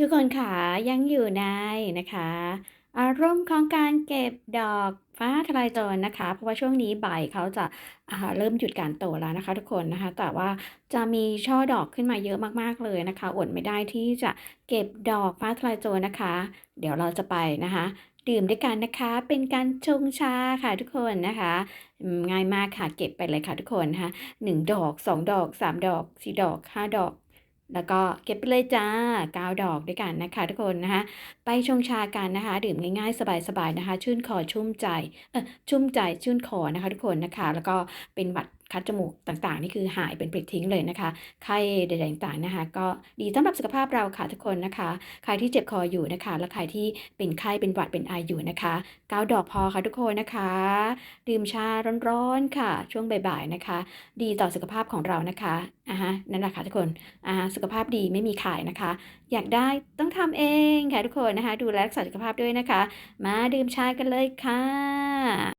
ทุกคนค่ะยังอยู่ในนะคะ อารมณ์ของการเก็บดอกฟ้าทลายโจรนะคะ เพราะว่าช่วงนี้ใบเขาจะอ่าเริ่มหยุดการโตแล้วนะคะ ทุกคนนะคะ แต่ว่าจะมีช่อดอกขึ้นมาเยอะมากๆเลยนะคะอดไม่ได้ที่จะเก็บดอกฟ้าทลายโจรนะคะ เดี๋ยวเราจะไปนะคะดื่มด้วยกันนะคะเป็นการชงชาค่ะทุกคนนะคะ ง่ายมากค่ะเก็บไปเลยค่ะทุกคนนะคะหนึ่งดอกสองดอกสามดอกสี่ดอกห้าดอก แล้วก็เก็บไปเลยจ้า9ดอกด้วยกันนะคะ ทุกคนนะคะ ไปชงชากันนะคะ ดื่มง่ายๆ สบายๆนะคะ ชื่นคอชุ่มใจเออชุ่มใจชื่นคอนะคะ ทุกคนนะคะ แล้วก็เป็นหวัด คัดจมูกต่างๆ นี่คือหายเป็นปลิดทิ้งเลยนะคะ ไข้ใดๆต่างๆนะคะ ก็ดีสำหรับสุขภาพเราค่ะทุกคนนะคะ ใครที่เจ็บคออยู่นะคะ และใครที่เป็นไข้เป็นหวัดเป็นไออยู่นะคะ9ดอกพอค่ะทุกคนนะคะ ดื่มชาร้อนๆค่ะ ช่วงบ่ายๆนะคะ ดีต่อสุขภาพของเรานะคะอะฮะนั่นแหละค่ะทุกคนอ่าสุขภาพดีไม่มีขายนะคะ อยากได้ต้องทำเองค่ะทุกคนนะคะ ดูแลรักษาสุขภาพด้วยนะคะ มาดื่มชากันเลยค่ะ